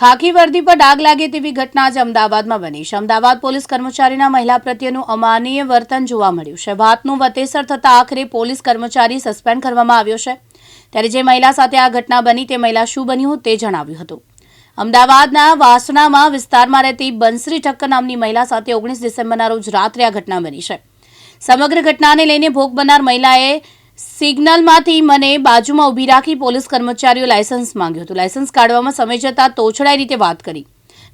ખાખી વર્દી પર ડાઘ લાગે તેવી ઘટના આજે અમદાવાદમાં બની છે. અમદાવાદ પોલીસ કર્મચારીના મહિલા પ્રત્યેનું અમાનીય વર્તન જોવા મળ્યું છે. વાતનું વતેસર થતાં આખરે પોલીસ કર્મચારી સસ્પેન્ડ કરવામાં આવ્યો છે. ત્યારે જે મહિલા સાથે આ ઘટના બની, તે મહિલા શું બન્યું તે જણાવ્યું હતું. અમદાવાદના વાસણામાં વિસ્તારમાં રહેતી બંસરી ઠક્કર નામની મહિલા સાથે ઓગણીસ ડિસેમ્બરના રોજ રાત્રે આ ઘટના બની છે. સમગ્ર ઘટનાને લઈને ભોગ બનનાર મહિલાએ સિગ્નલમાંથી મને બાજુમાં ઊભી રાખી પોલીસ કર્મચારીઓ લાયસન્સ માંગ્યું હતું. લાયસન્સ કાઢવામાં સમય જતાં તોછડાઈ રીતે વાત કરી.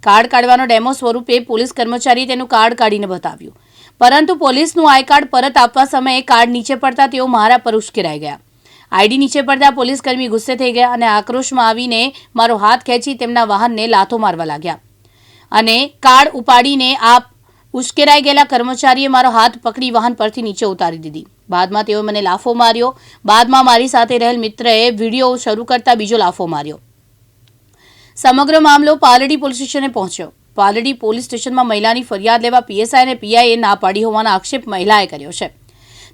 કાર્ડ કાઢવાનો ડેમો સ્વરૂપે પોલીસ કર્મચારીએ તેનું કાર્ડ કાઢીને બતાવ્યું. પરંતુ પોલીસનું આઈ કાર્ડ પરત આપવા સમયે કાર્ડ નીચે પડતા તેઓ મારા પર ઉશ્કેરાઈ ગયા. આઈડી નીચે પડતા પોલીસ કર્મી ગુસ્સે થઈ ગયા અને આક્રોશમાં આવીને મારો હાથ ખેંચી તેમના વાહનને લાથો મારવા લાગ્યા. અને કાર્ડ ઉપાડીને આ ઉશ્કેરાઈ ગયેલા કર્મચારીએ મારો હાથ પકડી વાહન પરથી નીચે ઉતારી દીધી. બાદમાં તેઓએ મને લાફો માર્યો. બાદમાં મારી સાથે રહેલ મિત્રએ વીડિયો શરૂ કરતા બીજો લાફો માર્યો. સમગ્ર મામલો પાલડી પોલીસ સ્ટેશને પહોંચ્યો. પાલડી પોલીસ સ્ટેશનમાં મહિલાની ફરિયાદ લેવા પીએસઆઈ અને પીઆઈએ ના પાડી હોવાનો આક્ષેપ મહિલાએ કર્યો છે.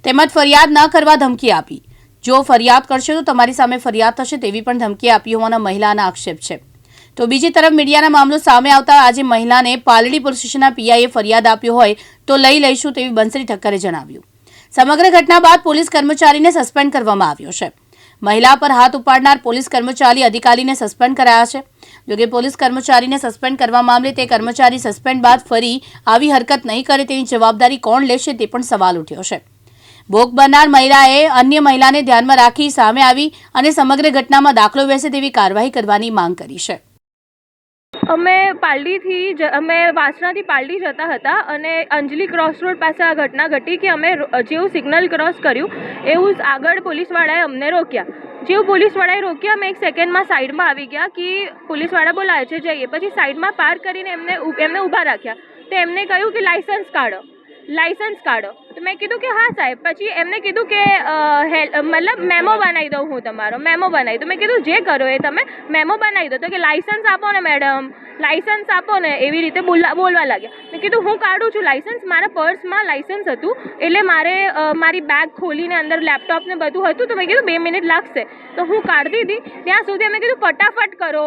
તેમજ ફરિયાદ ન કરવા ધમકી આપી. જો ફરિયાદ કરશો તો તમારી સામે ફરિયાદ થશે તેવી પણ ધમકી આપી હોવાના મહિલાના આક્ષેપ છે. તો બીજી તરફ મીડિયાના મામલો સામે આવતા આજે મહિલાને પાલડી પોલીસ પીઆઈએ ફરિયાદ આપ્યો હોય તો લઈ લઈશું તેવી બંસરી ઠક્કરે જણાવ્યું. સમગ્ર ઘટના બાદ પોલીસ કર્મચારીને સસ્પેન્ડ કરવામાં આવ્યો છે. મહિલા પર હાથ ઉપાડનાર પોલીસ કર્મચારી અધિકારીને સસ્પેન્ડ કરાયા છે. જોકે પોલીસ કર્મચારીને સસ્પેન્ડ કરવા મામલે તે કર્મચારી સસ્પેન્ડ બાદ ફરી આવી હરકત નહીં કરે તેની જવાબદારી કોણ લેશે તે પણ સવાલ ઉઠ્યો છે. ભોગ બનનાર મહિલાએ અન્ય મહિલાને ધ્યાનમાં રાખી સામે આવી અને સમગ્ર ઘટનામાં દાખલો બેસે તેવી કાર્યવાહી કરવાની માંગ કરી છે. અમે પાલડીથી અમે વાસણાથી પાલડી જતા હતા અને અંજલી ક્રોસ રોડ પાસે આ ઘટના ઘટી કે અમે જેવું સિગ્નલ ક્રોસ કર્યું, એવું આગળ પોલીસવાળાએ અમને રોક્યા. જેવું પોલીસવાળાએ રોક્યા, અમે એક સેકન્ડમાં સાઈડમાં આવી ગયા કે પોલીસવાળા બોલાવે છે, જઈએ. પછી સાઈડમાં પાર્ક કરીને એમને એમને ઊભા રાખ્યા. તો એમને કહ્યું કે લાઇસન્સ કાઢો. લાઇસન્સ કાઢો. તો મેં કીધું કે હા સાહેબ. પછી એમને કીધું કે મતલબ મેમો બનાવી દઉં હું તમારો. મેમો બનાવી દઉં. મેં કીધું, જે કરો એ તમે મેમો બનાવી દો. તો કે લાઇસન્સ આપો ને, મેડમ. લાઇસન્સ આપો ને. એવી રીતે બોલવા બોલવા લાગ્યા. મેં કીધું, હું કાઢું છું લાઇસન્સ મારા પર્સમાં લાઇસન્સ હતું. એટલે મારે મારી બેગ ખોલીને અંદર લેપટોપ ને બધું હતું. તો મેં કીધું, બે મિનિટ લાગશે. તો હું કાઢતી હતી ત્યાં સુધી અમે કીધું, ફટાફટ કરો.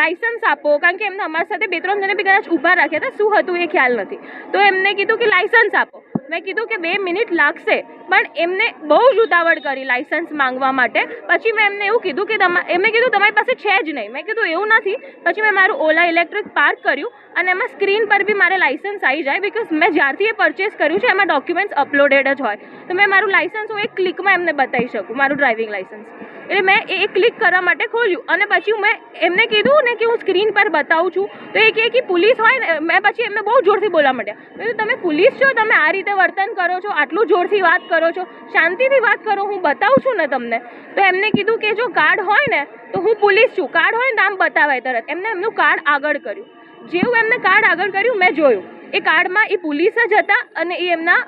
લાઇસન્સ આપો, કારણ કે એમને અમારી સાથે બે ત્રણ જણે બી કદાચ ઊભા રાખ્યા હતા, શું હતું એ ખ્યાલ નથી. તો એમને કીધું કે લાઇસન્સ આપો. મેં કીધું કે બે મિનિટ લાગશે, પણ એમને બહુ જ ઉતાવળ કરી લાઇસન્સ માંગવા માટે. પછી મેં એમને એવું કીધું કે તમા, એમને કીધું તમારી પાસે છે જ નહીં. મેં કીધું એવું નથી. પછી મેં મારું ઓલા ઇલેક્ટ્રિક પાર્ક કર્યું અને એમાં સ્ક્રીન પર બી મારે લાઇસન્સ આવી જાય બિકોઝ મેં જ્યારથી એ પરચેસ કર્યું છે, એમાં ડોક્યુમેન્ટ્સ અપલોડેડ જ હોય. તો મેં મારું લાઇસન્સ હું એક ક્લિકમાં એમને બતાવી શકું, મારું ડ્રાઇવિંગ લાઇસન્સ એટલે મેં એ ક્લિક કરવા માટે ખોલ્યું. અને પછી મેં એમને કીધું ને કે હું સ્ક્રીન પર બતાવું છું. તો એ કહે કે પોલીસ હોય ને, મેં પછી એમને બહુ જોરથી બોલવા માંડ્યા. મેં તમે પોલીસ છો? તમે આ રીતે વર્તન કરો છો? આટલું જોરથી વાત કરો છો? શાંતિથી વાત કરો? હું બતાવું છું ને તમને? તો એમને કીધું કે જો કાર્ડ હોય ને, તો હું પોલીસ છું. કાર્ડ હોય ને આમ બતાવાય તરત. એમને એમનું કાર્ડ આગળ કર્યું. જેવું એમને કાર્ડ આગળ કર્યું, મેં જોયું. એ કાર્ડમાં એ પોલીસ જ હતા અને એ એમના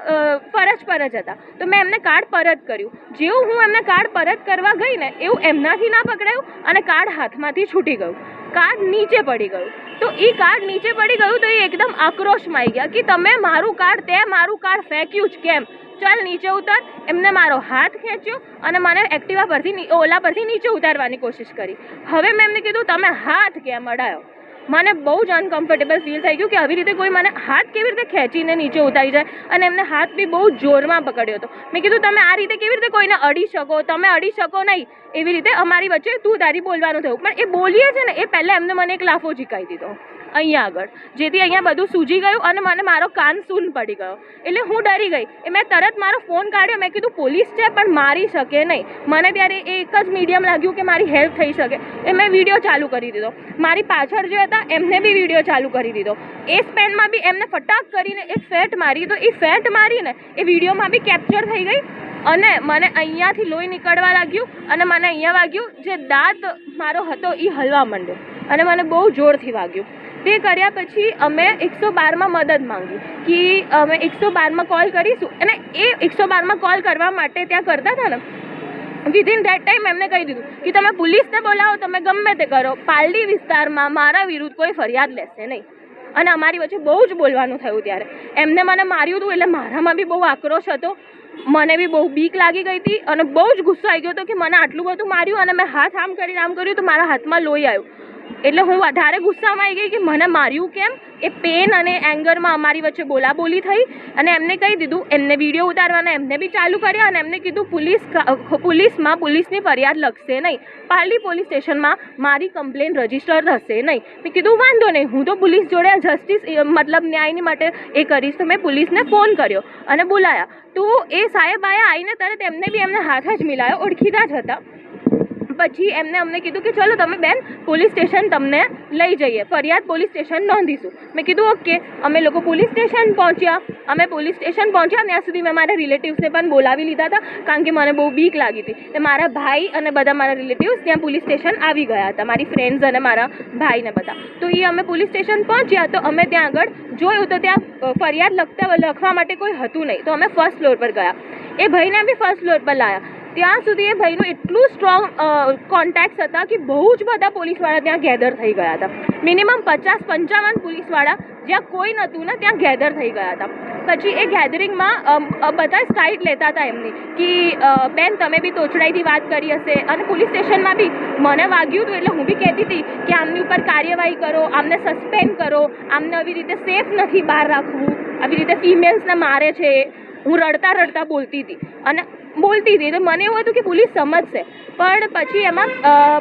ફરજ પર જ હતા. તો મેં એમને કાર્ડ પરત કર્યું. જેવું હું એમને કાર્ડ પરત કરવા ગઈ ને, એવું એમનાથી ના પકડાયું અને કાર્ડ હાથમાંથી છૂટી ગયું. કાર્ડ નીચે પડી ગયું. તો એ કાર્ડ નીચે પડી ગયું તો એ એકદમ આક્રોશમાં આવી ગયા કે તમે મારું કાર્ડ તે મારું કાર્ડ ફેંક્યું જ કેમ? ચાલ નીચે ઉતર. એમને મારો હાથ ખેંચ્યો અને મને એક્ટિવા પરથી ઓલા પરથી નીચે ઉતારવાની કોશિશ કરી. હવે મેં એમને કીધું, તમે હાથ કેમ અડાયો? મને બહુ જ અનકમ્ફર્ટેબલ ફીલ થઈ ગયું કે આવી રીતે કોઈ મને હાથ કેવી રીતે ખેંચીને નીચે ઉતારી જાય અને એમને હાથ બી બહુ જોરમાં પકડ્યો હતો. મેં કીધું, તમે આ રીતે કેવી રીતે કોઈને અડી શકો? તમે અડી શકો નહીં. એવી રીતે અમારી વચ્ચે તું તારી બોલવાનું થયું. પણ એ બોલીએ છે ને, એ પહેલાં એમને મને એક લાફો ઝીકાઈ દીધો. અહીંયા આગળ. જેથી અહીંયા બધું સૂજી ગયું અને મને મારો કાન સૂન પડી ગયો. એટલે હું ડરી ગઈ. એ મેં તરત મારો ફોન કાઢ્યો. મેં કીધું, પોલીસ છે, પણ મારી શકે નહીં. મને ત્યારે એ એક જ મીડિયમ લાગ્યું કે મારી હેલ્પ થઈ શકે. એ મેં વીડિયો ચાલુ કરી દીધો. મારી પાછળ જે હતા, એમને બી વીડિયો ચાલુ કરી દીધો. એ સ્પેનમાં બી એમને ફટાક કરીને એક ફેટ મારી. તો એ ફેટ મારીને એ વિડીયોમાં બી કેપ્ચર થઈ ગઈ અને મને અહીંયાથી લોહી નીકળવા લાગ્યું અને મને અહીંયા વાગ્યું. જે દાંત મારો હતો એ હલવા માંડ્યો. અને મને બહુ જોરથી વાગ્યું. તે કર્યા પછી અમે એકસો બારમાં મદદ માંગી કે અમે એકસો બારમાં કોલ કરીશું. અને એ એકસો બારમાં કોલ કરવા માટે ત્યાં કરતા હતા ને વિધિન ધેટ ટાઈમ એમને કહી દીધું કે તમે પોલીસને બોલાવો, તમે ગમે તે કરો. પાલડી વિસ્તારમાં મારા વિરુદ્ધ કોઈ ફરિયાદ લેશે નહીં. અને અમારી વચ્ચે બહુ જ બોલવાનું થયું ત્યારે. એમને મને માર્યું હતું, એટલે મારામાં બી બહુ આક્રોશ હતો. મને બી બહુ બીક લાગી ગઈ હતી અને બહુ જ ગુસ્સો આવી ગયો હતો કે મને આટલું બધું માર્યું અને મેં હાથ આમ કરીને આમ કર્યું તો મારા હાથમાં લોહી આવ્યું. એટલે હું વધારે ગુસ્સામાં આવી ગઈ કે મને માર્યું કેમ? એ પેન અને એંગરમાં અમારી વચ્ચે બોલાબોલી થઈ અને એમને કહી દીધું, એમને વીડિયો ઉતારવાના, એમને બી ચાલુ કર્યા અને એમને કીધું, પોલીસ પોલીસમાં પોલીસની ફરિયાદ લખશે નહીં. પાર્લી પોલીસ સ્ટેશનમાં મારી કમ્પ્લેન રજિસ્ટર થશે નહીં. મેં કીધું, વાંધો નહીં, હું તો પોલીસ જોડે જસ્ટિસ મતલબ ન્યાયની માટે એ કરીશ. તો મેં પોલીસને ફોન કર્યો અને બોલાયા. તો એ સાહેબ આયા આવીને તરત એમને બી એમને હાથ જ મિલાયો, ઓળખીતા જ હતા. પછી એમને અમને કીધું કે ચલો તમે બેન પોલીસ સ્ટેશન તમને લઈ જઈએ. ફરિયાદ પોલીસ સ્ટેશન નોંધીશું. મેં કીધું, ઓકે. અમે લોકો પોલીસ સ્ટેશન પહોંચ્યા. અમે પોલીસ સ્ટેશન પહોંચ્યા. ત્યાં સુધી મેં મારા રિલેટિવ્સને પણ બોલાવી લીધા હતા, કારણ કે મને બહુ બીક લાગી હતી. તો મારા ભાઈ અને બધા મારા રિલેટિવ્સ ત્યાં પોલીસ સ્ટેશન આવી ગયા હતા, મારી ફ્રેન્ડ્સ અને મારા ભાઈને બધા. તો એ અમે પોલીસ સ્ટેશન પહોંચ્યા, તો અમે ત્યાં આગળ જોયું તો ત્યાં ફરિયાદ લખતા, લખવા માટે કોઈ હતું નહીં. તો અમે ફર્સ્ટ ફ્લોર પર ગયા. એ ભાઈને બી ફર્સ્ટ ફ્લોર પર લાયા. ત્યાં સુધી એ ભાઈનું એટલું સ્ટ્રોંગ કોન્ટેક્ટ્સ હતા કે બહુ જ બધા પોલીસવાળા ત્યાં ગેધર થઈ ગયા હતા. મિનિમમ પચાસ પંચાવન પોલીસવાળા જ્યાં કોઈ નહોતું ને ત્યાં ગેધર થઈ ગયા હતા. પછી એ ગેધરિંગમાં બધા સ્ટાઇટ લેતા હતા એમની કે બેન, તમે બી તોચડાઈથી વાત કરી હશે. અને પોલીસ સ્ટેશનમાં બી મને વાગ્યું હતું એટલે હું બી કહેતી હતી કે આમની ઉપર કાર્યવાહી કરો, આમને સસ્પેન્ડ કરો, આમને આવી રીતે સેફ નથી બહાર રાખવું. આવી રીતે ફિમેલ્સને મારે છે. હું રડતા રડતા બોલતી હતી. અને બોલતી હતી, તો મને એવું હતું કે પોલીસ સમજશે. પણ પછી એમાં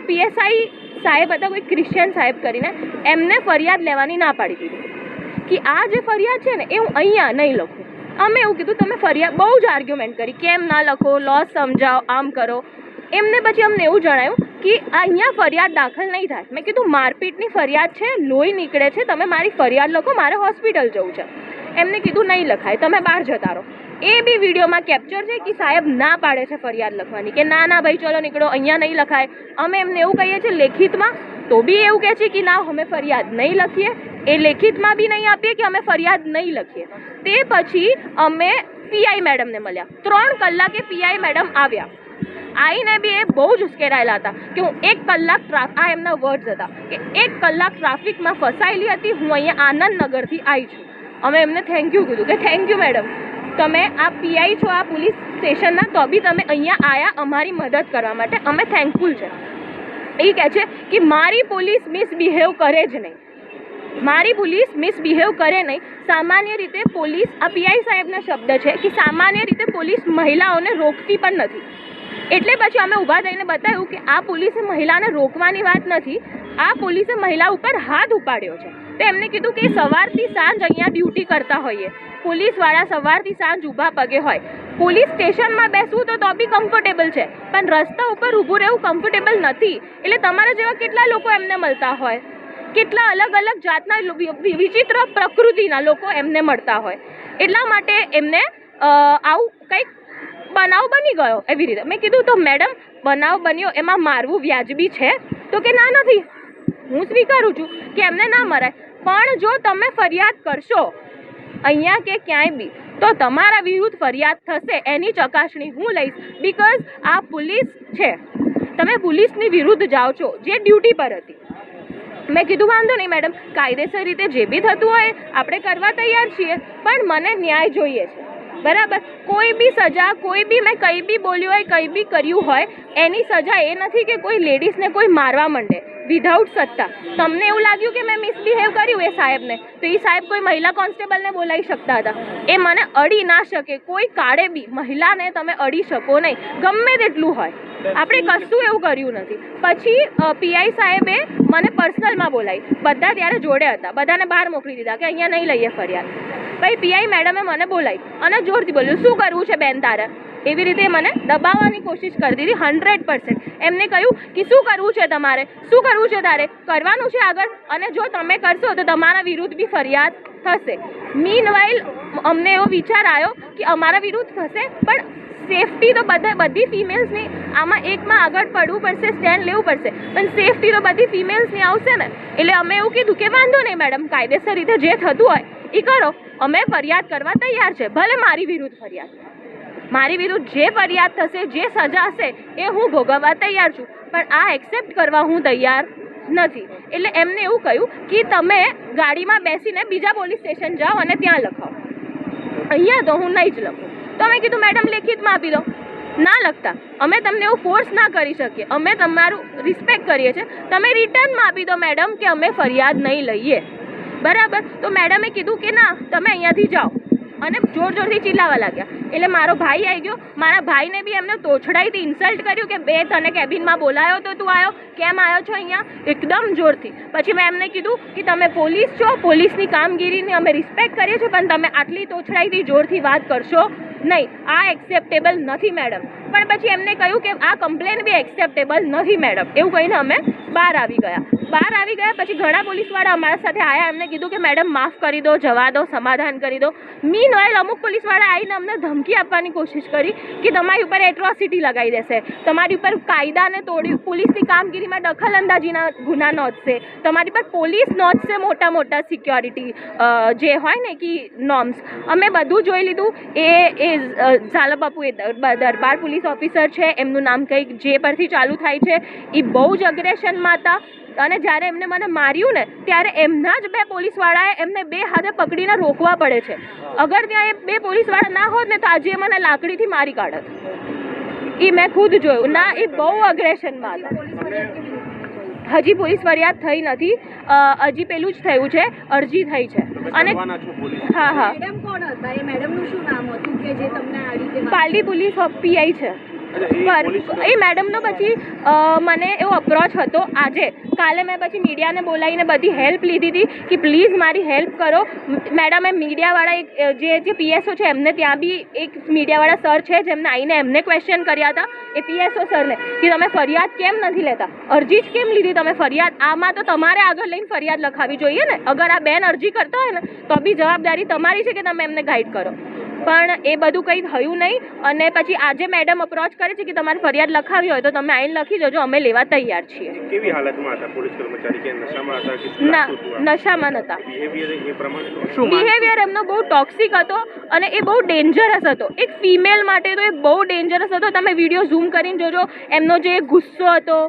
પીએસઆઈ સાહેબ હતા, કોઈ ક્રિશ્ચિયન સાહેબ કરીને એમને ફરિયાદ લેવાની ના પાડી દીધી. કે આ જે ફરિયાદ છે ને, એ હું અહીંયા નહીં લખું. અમે એવું કીધું, તમે ફરિયાદ બહુ જ આર્ગ્યુમેન્ટ કરી. કેમ ના લખો? લોસ સમજાવો, આમ કરો. એમને પછી અમને એવું જણાયું કે અહીંયા ફરિયાદ દાખલ નહીં થાય. મેં કીધું, મારપીટની ફરિયાદ છે, લોહી નીકળે છે, તમે મારી ફરિયાદ લખો, મારે હોસ્પિટલ જવું છે. એમને કીધું, નહીં લખાય, તમે બહાર જતા રહો. એ બી વિડીયોમાં કેપ્ચર છે કે સાહેબ ના પાડે છે ફરિયાદ લખવાની કે ના ના ભાઈ, ચલો નીકળો, અહીંયા નહીં લખાય. અમે એમને એવું કહીએ છીએ લેખિતમાં, તો બી એવું કહે છે કે ના, અમે ફરિયાદ નહીં લખીએ. એ લેખિતમાં બી નહીં આપીએ કે અમે ફરિયાદ નહીં લખીએ. તે પછી અમે પીઆઈ મેડમને મળ્યા. ત્રણ કલાકે પીઆઈ મેડમ આવ્યા. આઈને બી એ બહુ જ ઉશ્કેરાયેલા હતા કે હું એક કલાક ટ્રાફ આ એમના વર્ડ્સ હતા કે એક કલાક ટ્રાફિકમાં ફસાયેલી હતી, હું અહીંયા આનંદનગરથી આવી છું. અમે એમને થેન્ક યુ કીધું કે થેન્ક યુ મેડમ તમે આ પીઆઈ છો આ પોલીસ સ્ટેશનના, તો બી તમે અહીંયા આવ્યા અમારી મદદ કરવા માટે. અમે થેન્કફુલ છે. એ કહે છે કે મારી પોલીસ મિસબિહેવ કરે જ નહીં. મારી પોલીસ મિસબિહેવ કરે નહીં. સામાન્ય રીતે પોલીસ, આ પીઆઈ સાહેબના શબ્દ છે કે સામાન્ય રીતે પોલીસ મહિલાઓને રોકતી પણ નથી. એટલે પછી અમે ઊભા થઈને બતાવ્યું કે આ પોલીસે મહિલાને રોકવાની વાત નથી. આ પોલીસે મહિલા ઉપર હાથ ઉપાડ્યો છે. તો એમને કીધું કે સવારથી સાંજ અહીંયા ડ્યુટી કરતા હોઈએ. પોલીસવાળા સવારથી સાંજ ઊભા પગે હોય. પોલીસ સ્ટેશનમાં બેસવું તો તો બી કમ્ફર્ટેબલ છે, પણ રસ્તા ઉપર ઊભું રહેવું કમ્ફર્ટેબલ નથી. એટલે તમારા જેવા કેટલા લોકો એમને મળતા હોય? કેટલા અલગ અલગ જાતના વિચિત્ર પ્રકૃતિના લોકો એમને મળતા હોય. એટલા માટે એમને આવું કંઈક બનાવ બની ગયો એવી રીતે. મેં કીધું તો મેડમ, બનાવ બન્યો, એમાં મારવું વ્યાજબી છે? તો કે ના નથી. હું સ્વીકારું છું કે એમને ના મરાય. પણ જો તમે ફરિયાદ કરશો, અહીંયા કે ક્યાંય બી, તો તમારા વિરુદ્ધ ફરિયાદ થશે, એની ચકાસણી હું લઈશ. બિકોઝ આ પોલીસ છે. તમે પોલીસની વિરુદ્ધ જાઓ છો, જે ડ્યુટી પર હતી. મેં કીધું, વાંધો નહીં મેડમ, કાયદેસર રીતે જે બી થતું હોય, આપણે કરવા તૈયાર છીએ, પણ મને ન્યાય જોઈએ છે. બરાબર? કોઈ બી સજા, કોઈ બી મેં કંઈ બી બોલ્યું હોય, કંઈ બી કર્યું હોય, એની સજા એ નથી કે કોઈ લેડીઝને કોઈ મારવા માંડે. વિધાઉટ સત્તા. તમને એવું લાગ્યું કે મેં મિસબિહેવ કર્યું એ સાહેબને? તો એ સાહેબ કોઈ મહિલા કોન્સ્ટેબલને બોલાવી શકતા હતા. એ મને અડી ના શકે. કોઈ કાળે બી મહિલાને તમે અડી શકો નહીં. ગમે તેટલું હોય. આપણે કશું એવું કર્યું નથી. પછી પીઆઈ સાહેબે મને પર્સનલમાં બોલાવી. બધા ત્યારે જોડે હતા. બધાને બહાર મોકલી દીધા કે અહીંયા નહીં લઈએ ફરિયાદ. પછી પીઆઈ મેડમે મને બોલાવી અને જોરથી બોલ્યું, શું કરવું છે બેન તારે? એવી રીતે મને દબાવવાની કોશિશ કરતી હતી હંડ્રેડ પર્સન્ટ એમને કહ્યું કે શું કરવું છે તમારે? શું કરવું છે તારે? કરવાનું છે આગળ અને જો તમે કરશો તો તમારા વિરુદ્ધ બી ફરિયાદ થશે. મીન અમને એવો વિચાર આવ્યો કે અમારા વિરુદ્ધ થશે, પણ સેફટી તો બધા, બધી ફિમેલ્સની આમાં એકમાં આગળ પડવું પડશે સ્ટેન્ડ લેવું પડશે. પણ સેફટી તો બધી ફિમેલ્સની આવશે ને? એટલે અમે એવું કીધું કે વાંધો નહીં મેડમ કાયદેસર રીતે જે થતું હોય એ કરો. અમે ફરિયાદ કરવા તૈયાર છે, ભલે મારી વિરુદ્ધ ફરિયાદ મારી વિરુદ્ધ જે ફરિયાદ થશે, જે સજા હશે, એ હું ભોગવવા તૈયાર છું. પણ આ એક્સેપ્ટ કરવા હું તૈયાર નથી. એટલે એમને એવું કહ્યું કે તમે ગાડીમાં બેસીને બીજા પોલીસ સ્ટેશન જાઓ અને ત્યાં લખાવો અહીંયા તો હું નહીં જ લખું. તો મેં કીધું, મેડમ, લેખિતમાં આપી દો. ના લખતા. અમે તમને એવું ફોર્સ ના કરી શકીએ. અમે તમારું રિસ્પેક્ટ કરીએ છીએ. તમે રિટર્નમાં આપી દો, મેડમ, કે અમે ફરિયાદ નહીં લઈએ. બરાબર? તો મેડમે કીધું કે ના, તમે અહીંયાથી જાઓ. અને જોર જોરથી ચિલ્લાવા લાગ્યા. એટલે મારો ભાઈ આવી ગયો. મારા ભાઈને બી એમને તોછડાઈથી ઇન્સલ્ટ કર્યું કે બે તને કેબિનમાં બોલાયો તો તું આવ્યો કેમ આવ્યો છો અહીંયા? એકદમ જોરથી. પછી મેં એમને કીધું કે તમે પોલીસ છો, પોલીસની કામગીરીની અમે રિસ્પેક્ટ કરીએ છીએ, પણ તમે આટલી તોછડાઈથી જોરથી વાત કરશો નહીં. આ એક્સેપ્ટેબલ નથી મેડમ પણ પછી એમને કહ્યું કે આ કમ્પ્લેન બી એક્સેપ્ટેબલ નથી મેડમ એવું કહીને અમે બહાર આવી ગયા. બહાર આવી ગયા, પછી ઘણા પોલીસવાળા અમારા સાથે આવ્યા એમને કીધું કે, મેડમ, માફ કરી દો, જવા દો, સમાધાન કરી દો. મીન ઓઇલ અમુક પોલીસવાળા આવીને અમને ધમકી આપવાની કોશિશ કરી કે તમારી ઉપર એટ્રોસિટી લગાવી દેશે. તમારી ઉપર કાયદાને તોડી પોલીસની કામગીરીમાં દખલઅંદાજીના ગુના નોંધશે. તમારી પર પોલીસ નોંધશે મોટા મોટા સિક્યોરિટી જે હોય ને કે નોર્મ્સ અમે બધું જોઈ લીધું. એ એ ઝાલા બાપુ એ દરબાર પોલીસ ઓફિસર છે, એમનું નામ કંઈક જે પરથી ચાલુ થાય છે, એ બહુ જ અગ્રેશનમાં હતા અને જ્યારે એમને મને માર્યું ને, ત્યારે એમના જ બે પોલીસવાળાએ એમને બે હાથે પકડીને રોકવા પડે છે. અગર ત્યાં એ બે પોલીસવાળા ના હોત ને, તો આજે મને લાકડીથી મારી કાઢત. એ મેં ખુદ જોયું. ના, એ બહુ અગ્રેશનમાં હતા હજી પોલીસ ફરિયાદ થઈ નથી. હજી પેલું જ થયું છે અરજી થઈ છે. અને હા હા. મેડમ કોણ હતા? એ મેડમનું શું નામ હતું કે જે તમને આ રીતે પાલડી પોલીસ પીઆઈ છે. એ મેડમનો પછી મને એવો અપ્રોચ હતો આજે. કાલે મેં પછી મીડિયાને બોલાવીને બધી હેલ્પ લીધી હતી કે પ્લીઝ મારી હેલ્પ કરો. મેડમે મીડિયાવાળા એક જે જે પીએસઓ છે એમને ત્યાં બી એક મીડિયાવાળા સર છે જેમને આવીને એમને ક્વેશ્ચન કર્યા હતા એ પીએસઓ સરને કે તમે ફરિયાદ કેમ નથી લેતા? અરજી જ કેમ લીધી તમે ફરિયાદ? આમાં તો તમારે આગળ લઈને ફરિયાદ લખાવી જોઈએ ને. અગર આ બેન અરજી કરતા હોય ને તો બી જવાબદારી તમારી છે કે તમે એમને ગાઈડ કરો? પણ એ બધું કંઈ થયું નહીં. અને પછી આજે મેડમ અપ્રોચ કરે છે કે તમારે ફરિયાદ લખાવી હોય તો તમે આઈને લખી જજો અમે લેવા તૈયાર છીએ. કેવી હાલતમાં હતા? પોલીસ કર્મચારી કે નશામાં હતા કે ના? નશામાં નતા. બિહેવિયર એ પ્રમાણે શું બિહેવિયર એમનો બહુ ટોક્સિક હતો અને એ બહુ ડેન્જરસ હતો. એક ફિમેલ માટે તો એ બહુ ડેન્જરસ હતો. તમે વીડિયો ઝૂમ કરીને જોજો એમનો જે ગુસ્સો હતો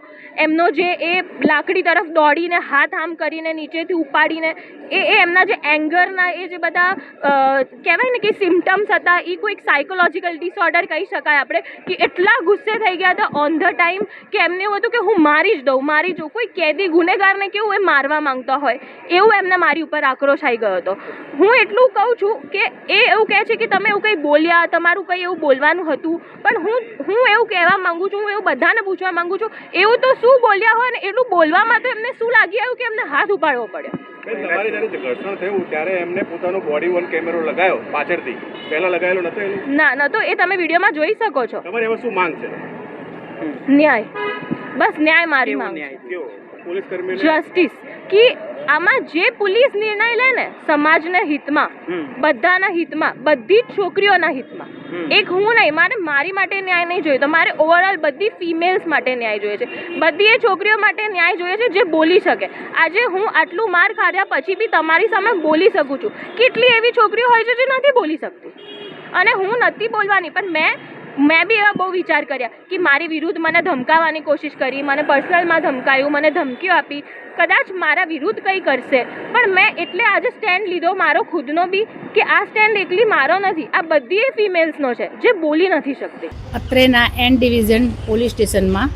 એમનો જે એ લાકડી તરફ દોડીને હાથ આમ કરીને નીચેથી ઉપાડીને એ એ એમના જે એંગરના એ જે બધા કહેવાય ને કે સિમ્ટમ્સ હતા એ કોઈક સાયકોલોજીકલ ડિસઓર્ડર કહી શકાય આપણે, કે એટલા ગુસ્સે થઈ ગયા હતા ઓન ધ ટાઈમ કે એમને એવું હતું કે હું મારી જ દઉં, મારી જો કોઈ કેદી ગુનેગારને કેવું એ મારવા માંગતા હોય, એવું એમને મારી ઉપર આક્રોશ આવી ગયો હતો. હું એટલું કહું છું કે એ એવું કહે છે કે તમે એવું કંઈ બોલ્યા, તમારું કંઈ એવું બોલવાનું હતું, પણ હું હું એવું કહેવા માંગુ છું, હું એવું બધાને પૂછવા માંગુ છું, એવું તો શું બોલ્યા હોય ને, એટલું બોલવામાં તો એમને શું લાગી આવ્યું કે એમને હાથ ઉપાડવો પડ્યો. તમારી જ્યારે ઘર્ષણ થયું ત્યારે એમને પોતાનો બોડી વન કેમેરો લગાયો પાછળથી. પહેલા લગાયેલો નતો એનું? ના ન તો એ તમે વિડીયોમાં જોઈ શકો છો. તમારે એમાં શું માંગ છે? ન્યાય. બસ ન્યાય મારી માંગ જસ્ટિસ કે આમાં જે પોલીસ નિર્ણય લે ને સમાજના હિતમાં બધાના હિતમાં બધી જ છોકરીઓના હિતમાં એક હું નહીં મારે મારી માટે ન્યાય નહીં જોઈએ. તો મારે ઓવરઓલ બધી ફિમેલ્સ માટે ન્યાય જોઈએ છે. બધી એ છોકરીઓ માટે ન્યાય જોઈએ છે જે બોલી શકે. આજે હું આટલું માર ખાધા પછી બી તમારી સામે બોલી શકું છું. કેટલી એવી છોકરીઓ હોય છે જે નથી બોલી શકતી? અને હું નથી બોલવાની પણ મેં મેં બી એવા બહુ વિચાર કર્યા કે મારી વિરુદ્ધ મને ધમકાવવાની કોશિશ કરી, મને પર્સનલમાં ધમકાયું, મને ધમકીઓ આપી. કદાચ મારા વિરુદ્ધ કંઈ કરશે. પણ મેં એટલે આજે સ્ટેન્ડ લીધો મારો ખુદનો બી કે આ સ્ટેન્ડ એકલી મારો નથી, આ બધી ફિમેલ્સનો છે, જે બોલી નથી શકતી. અત્રેના એન ડિવિઝન પોલીસ સ્ટેશનમાં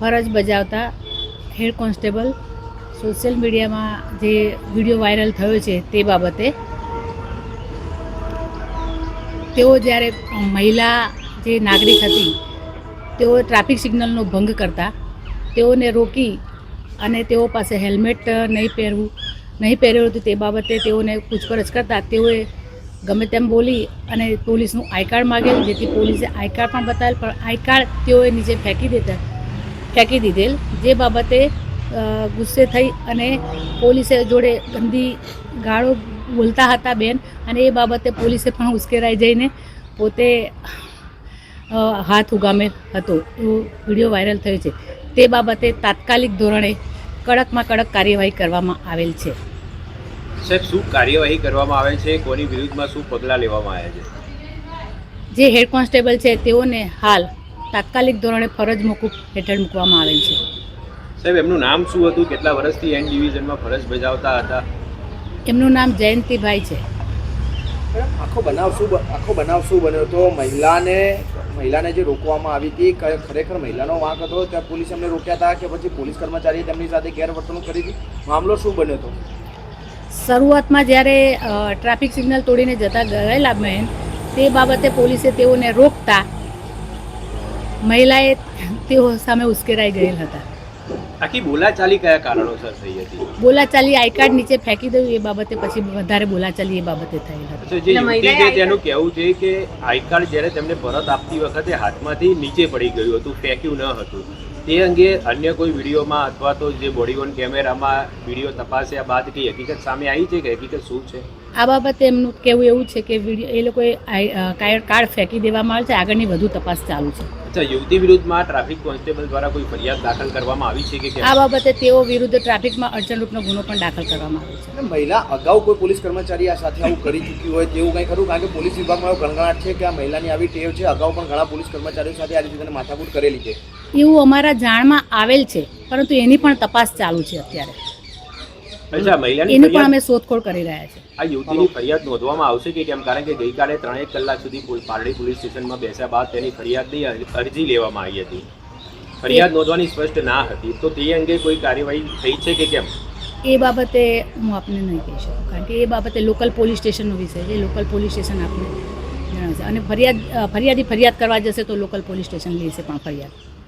ફરજ બજાવતા હેડ કોન્સ્ટેબલ સોશિયલ મીડિયામાં જે વીડિયો વાયરલ થયો છે તે બાબતે તેઓ જ્યારે મહિલા જે નાગરિક હતી, તેઓ ટ્રાફિક સિગ્નલનો ભંગ કરતા. તેઓને રોકી અને તેઓ પાસે હેલ્મેટ નહીં પહેરવું, નહીં પહેર્યું હતું તે બાબતે તેઓને પૂછપરછ કરતા. તેઓએ ગમે તેમ બોલી અને પોલીસનું આઈ કાર્ડ માગેલ જેથી પોલીસે આઈ કાર્ડ પણ બતાવેલ, પણ આઈ કાર્ડ તેઓએ નીચે ફેંકી દેતા, ફેંકી દીધેલ, જે બાબતે ગુસ્સે થઈ અને પોલીસે જોડે ગંદી ગાળો બોલતા હતા બેન અને એ બાબતે પોલીસે પણ ઉશ્કેરાઈ જઈને પોતે હાથ ઉગામેલ હતો. એવો વીડિયો વાયરલ થયો છે. તે બાબતે તાત્કાલિક ધોરણે કડકમાં કડક કાર્યવાહી કરવામાં આવેલ છે. સાહેબ શું કાર્યવાહી કરવામાં આવે છે? કોની વિરુદ્ધમાં શું પગલાં લેવામાં આવ્યા છે? જે હેડ કોન્સ્ટેબલ છે તેઓને હાલ તાત્કાલિક ધોરણે ફરજ મોકૂફ હેઠળ મૂકવામાં આવેલ છે. સાહેબ એમનું નામ શું હતું? કેટલા વર્ષથી એન ડિવિઝનમાં ફરજ બજાવતા હતા? એમનું નામ જયંતિભાઈ છે. આખો બનાવ શું આખો બનાવ શું બન્યો હતો મહિલાને મહિલાને જે રોકવામાં આવી હતી ખરેખર મહિલાનો વાંક હતો ત્યાં પોલીસ એમને રોક્યા હતા કે પછી પોલીસ કર્મચારીએ તેમની સાથે ગેરવર્તણૂક કરી હતી? મામલો શું બન્યો હતો શરૂઆતમાં જ્યારે ટ્રાફિક સિગ્નલ તોડીને જતા ગયેલા બહેન તે બાબતે પોલીસે તેઓને રોકતા મહિલાએ તેઓ સામે ઉશ્કેરાઈ ગયેલ હતા. આખી બોલાચાલી કયા કારણોસર થઈ હતી? બોલાચાલી આઈ કાર્ડ નીચે ફેંકી દઉં એ બાબતે પછી વધારે બોલાચાલી એ બાબતે થઈ હતી. જે છે તેનું કહેવું છે કે આઈ કાર્ડ જ્યારે તેમને પરત આપતી વખતે હાથમાંથી નીચે પડી ગયું હતું ફેંક્યું ન હતું તે અંગે અન્ય કોઈ વિડીયોમાં અથવા તો જે બોડી વન કેમેરામાં વીડિયો તપાસ્યા બાદ કઈ હકીકત સામે આવી છે કે હકીકત શું છે? આ બાબતે એમનું કહેવું એવું છે કે વીડિયો એ લોકોએ આઈ- કાય- કાર્ડ ફેંકી દેવામાં આવે છે. આગળની વધુ તપાસ ચાલુ છે. અચ્છા યુવતી વિરુદ્ધમાં ટ્રાફિક કોન્સ્ટેબલ દ્વારા કોઈ ફરિયાદ દાખલ કરવામાં આવી છે કે આ બાબતે તેઓ વિરુદ્ધ ટ્રાફિકમાં અડચણરૂપનો ગુનો પણ દાખલ કરવામાં આવ્યો છે. મહિલા અગાઉ કોઈ પોલીસ કર્મચારી આ સાથે આવું કરી ચૂકી હોય તેવું કંઈ ખરું? કારણ કે પોલીસ વિભાગમાં એવો ગણગણાટ છે કે આ મહિલાની આવી ટેવ છે. અગાઉ પણ ઘણા પોલીસ કર્મચારીઓ સાથે આ રીતે માથાકૂટ કરેલી છે. એવું અમારા જાણમાં આવેલ છે પરંતુ એની પણ તપાસ ચાલુ છે અત્યારે. અચ્છા મહિલાની એની પણ અમે શોધખોળ કરી રહ્યા છે આ યુવતીની ફરિયાદ નોંધવામાં આવશે કે કેમ? કારણ કે ગઈકાલે ત્રણેક કલાક સુધી પારડી પોલીસ સ્ટેશનમાં બેસ્યા બાદ તેની ફરિયાદની અરજી લેવામાં આવી હતી. ફરિયાદ નોંધવાની સ્પષ્ટ ના હતી. તો તે અંગે કોઈ કાર્યવાહી થઈ છે કે કેમ? એ બાબતે હું આપને નહીં કહી શકું કારણ કે એ બાબતે લોકલ પોલીસ સ્ટેશનનો વિષય છે. લોકલ પોલીસ સ્ટેશન આપને જણાવશે. અને ફરિયાદ ફરિયાદી ફરિયાદ કરવા જશે તો લોકલ પોલીસ સ્ટેશન લેશે પણ ફરિયાદ.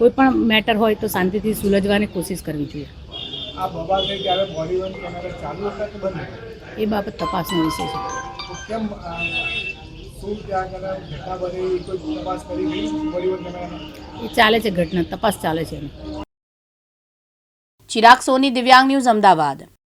કોઈ પણ મેટર હોય તો શાંતિથી સુલજવાની કોશિશ કરવી જોઈએ. એ બાબત તપાસનો વિષય છે. એ ચાલે છે ઘટના તપાસ ચાલે છે ચિરાગ સોની દિવ્યાંગ ન્યૂઝ અમદાવાદ.